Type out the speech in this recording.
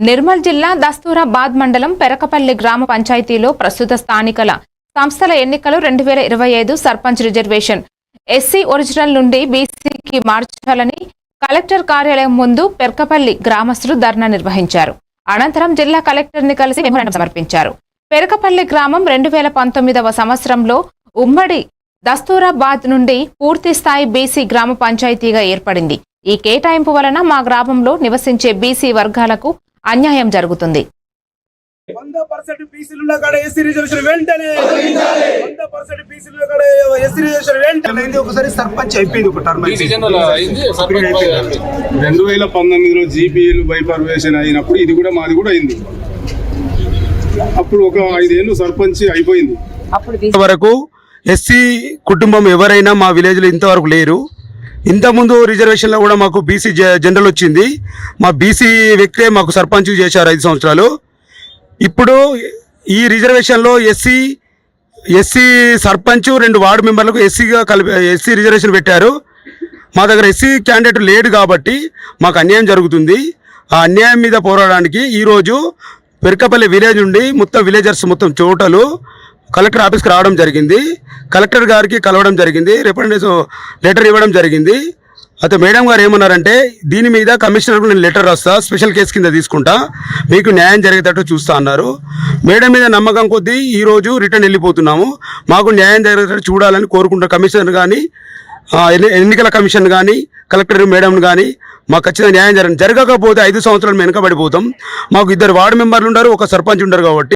నిర్మల్ జిల్లా దస్తూరాబాద్ మండలం పెరకపల్లి గ్రామ పంచాయతీలో ప్రస్తుత స్థానికల సంస్థల ఎన్నికలు రెండు వేల ఇరవై ఐదు సర్పంచ్ రిజర్వేషన్. ఎస్సీ ఒరిజినల్ నుండి బీసీకి మార్చాలని కలెక్టర్ కార్యాలయం ముందు పెరకపల్లి గ్రామస్తులు ధర్నా నిర్వహించారు. అనంతరం జిల్లా కలెక్టర్ని కలిసి మెమోరాండం సమర్పించారు. పెరకపల్లి గ్రామం రెండు వేల పంతొమ్మిదవ సంవత్సరంలో ఉమ్మడి దస్తూరాబాద్ నుండి పూర్తి స్థాయి బీసీ గ్రామ పంచాయతీగా ఏర్పడింది. ఈ కేటాయింపు వలన మా గ్రామంలో నివసించే బీసీ వర్గాలకు అన్యాయం జరుగుతుంది. వంద పర్సెంట్ బీసీలు ఎస్సీ రిజర్వేషన్ వెంటనే. వంద పర్సెంట్ బీసీలు ఉన్న కాడ ఎస్సీ రిజర్వేషన్ వెంటనే. అయింది ఒకసారి సర్పంచ్ అయిపోయింది ఒక టర్మ్. రెండు వేల పంతొమ్మిదిలో జీపీఎల్ బైపర్వేషన్ అయినప్పుడు ఇది కూడా మాది కూడా అయింది. అప్పుడు ఒక ఐదేళ్ళు సర్పంచ్ అయిపోయింది. వరకు ఎస్సీ కుటుంబం ఎవరైనా మా విలేజ్లో ఇంతవరకు లేరు. ఇంతకుముందు రిజర్వేషన్లో కూడా మాకు బీసీ జనరల్ వచ్చింది. మా బీసీ వ్యక్తే మాకు సర్పంచ్ చేశారు ఐదు సంవత్సరాలు. ఇప్పుడు ఈ రిజర్వేషన్లో ఎస్సీ ఎస్సీ సర్పంచ్ రెండు వార్డు మెంబర్లకు ఎస్సీగా కలిపి ఎస్సీ రిజర్వేషన్ పెట్టారు. మా దగ్గర ఎస్సీ క్యాండిడేట్ లేడు కాబట్టి మాకు అన్యాయం జరుగుతుంది. ఆ అన్యాయం మీద పోరాడడానికి ఈరోజు పెరకపల్లి విలేజ్ నుండి మొత్తం విలేజర్స్ మొత్తం చోటలు కలెక్టర్ ఆఫీస్కి రావడం జరిగింది. కలెక్టర్ గారికి కలవడం జరిగింది. రిప్రజెంటేషన్ లెటర్ ఇవ్వడం జరిగింది. అయితే మేడం గారు ఏమన్నారంటే దీని మీద కమిషనర్కు నేను లెటర్ రాస్తా స్పెషల్ కేసు కింద తీసుకుంటా మీకు న్యాయం జరిగేటట్టు చూస్తా అన్నారు. మేడం మీద నమ్మకం కొద్దీ ఈరోజు రిటర్న్ వెళ్ళిపోతున్నాము. మాకు న్యాయం జరిగేటట్టు చూడాలని కోరుకుంటున్న కమిషనర్ కానీ ఎన్ని- ఎన్నికల కమిషన్ కానీ కలెక్టర్ మేడం కానీ మాకు ఖచ్చితంగా న్యాయం జరగదు జరగకపోతే ఐదు సంవత్సరాలు వెనుకబడిపోతాం. మాకు ఇద్దరు వార్డు మెంబర్లు ఉండరు ఒక సర్పంచ్ ఉండరు కాబట్టి.